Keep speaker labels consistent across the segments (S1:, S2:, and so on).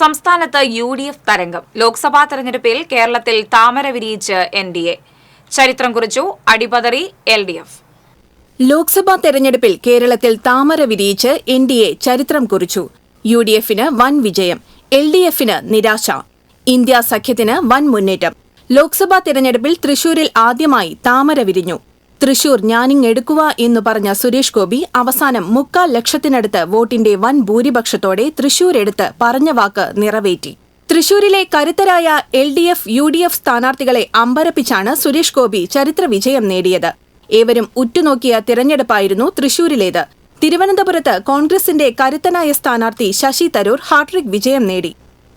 S1: സംസ്ഥാനത്ത് U D F തരംഗം. ലോക്സഭാ തെരഞ്ഞെടുപ്പിൽ കേരളത്തിൽ താമര വിരിയിച്ച് എൻ ഡി എ. ചരിത്രം കുറിച്ചു അടിപതറി എൽ ഡി എഫ്.
S2: ലോക്സഭാ തെരഞ്ഞെടുപ്പിൽ കേരളത്തിൽ താമര വിരിയിച്ച് എൻ ഡി എ ചരിത്രം കുറിച്ചു. യു ഡി എഫിന് വൻ വിജയം എൽ ഡി എഫിന് നിരാശ ഇന്ത്യ സഖ്യത്തിന് വൻ മുന്നേറ്റം. ലോക്സഭാ തെരഞ്ഞെടുപ്പിൽ തൃശൂരിൽ ആദ്യമായി താമര വിരിഞ്ഞു. തൃശൂർ ഞാനിങ് എടുക്കുക എന്ന് പറഞ്ഞ സുരേഷ് ഗോപി അവസാനം മുക്കാൽ ലക്ഷത്തിനടുത്ത് വോട്ടിന്റെ വൻ ഭൂരിപക്ഷത്തോടെ തൃശൂർ എടുത്ത് പറഞ്ഞ വാക്ക് നിറവേറ്റി. തൃശൂരിലെ കരുത്തരായ L D F U D F സ്ഥാനാർത്ഥികളെ അമ്പരപ്പിച്ചാണ് സുരേഷ് ഗോപി ചരിത്ര വിജയം നേടിയത്. ഏവരും ഉറ്റുനോക്കിയ തിരഞ്ഞെടുപ്പായിരുന്നു തൃശൂരിലേത്. തിരുവനന്തപുരത്ത് കോൺഗ്രസിന്റെ കരുത്തനായ സ്ഥാനാർത്ഥി ശശി തരൂർ ഹാട്രിക് വിജയം നേടി.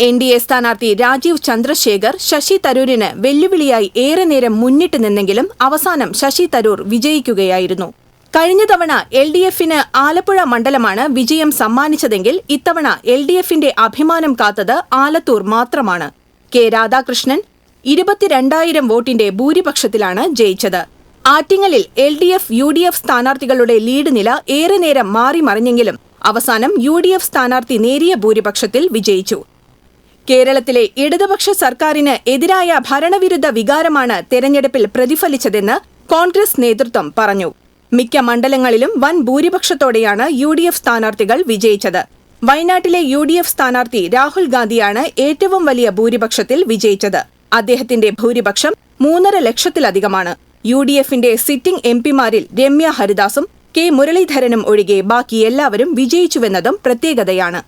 S2: എൻ ഡി എ സ്ഥാനാർത്ഥി രാജീവ് ചന്ദ്രശേഖർ ശശി തരൂരിന് വെല്ലുവിളിയായി ഏറെ നേരം മുന്നിട്ട് നിന്നെങ്കിലും അവസാനം ശശി തരൂർ വിജയിക്കുകയായിരുന്നു. കഴിഞ്ഞ തവണ എൽ ഡി എഫിന് ആലപ്പുഴ മണ്ഡലമാണ് വിജയം സമ്മാനിച്ചതെങ്കിൽ ഇത്തവണ എൽ ഡി എഫിന്റെ അഭിമാനം കാത്തത് ആലത്തൂർ മാത്രമാണ്. കെ രാധാകൃഷ്ണൻ ഇരുപത്തിരണ്ടായിരം വോട്ടിന്റെ ഭൂരിപക്ഷത്തിലാണ് ജയിച്ചത്. ആറ്റിങ്ങലിൽ L D F U D F സ്ഥാനാർത്ഥികളുടെ ലീഡ് നില ഏറെ നേരം മാറി മറിഞ്ഞെങ്കിലും അവസാനം യു ഡി എഫ് സ്ഥാനാർത്ഥി നേരിയ ഭൂരിപക്ഷത്തിൽ വിജയിച്ചു. കേരളത്തിലെ ഇടതുപക്ഷ സർക്കാരിന് എതിരായ ഭരണവിരുദ്ധ വികാരമാണ് തെരഞ്ഞെടുപ്പിൽ പ്രതിഫലിച്ചതെന്ന് കോൺഗ്രസ് നേതൃത്വം പറഞ്ഞു. മിക്ക മണ്ഡലങ്ങളിലും വൻ ഭൂരിപക്ഷത്തോടെയാണ് യു ഡി എഫ് സ്ഥാനാർത്ഥികൾ വിജയിച്ചത്. വയനാട്ടിലെ യു ഡി എഫ് സ്ഥാനാർത്ഥി രാഹുൽ ഗാന്ധിയാണ് ഏറ്റവും വലിയ ഭൂരിപക്ഷത്തിൽ വിജയിച്ചത്. അദ്ദേഹത്തിന്റെ ഭൂരിപക്ഷം മൂന്നര ലക്ഷത്തിലധികമാണ്. യു ഡി എഫിന്റെ സിറ്റിംഗ് എം പിമാരിൽ രമ്യ ഹരിദാസും കെ മുരളീധരനും ഒഴികെ ബാക്കി എല്ലാവരും വിജയിച്ചുവെന്നതും പ്രത്യേകതയാണ്.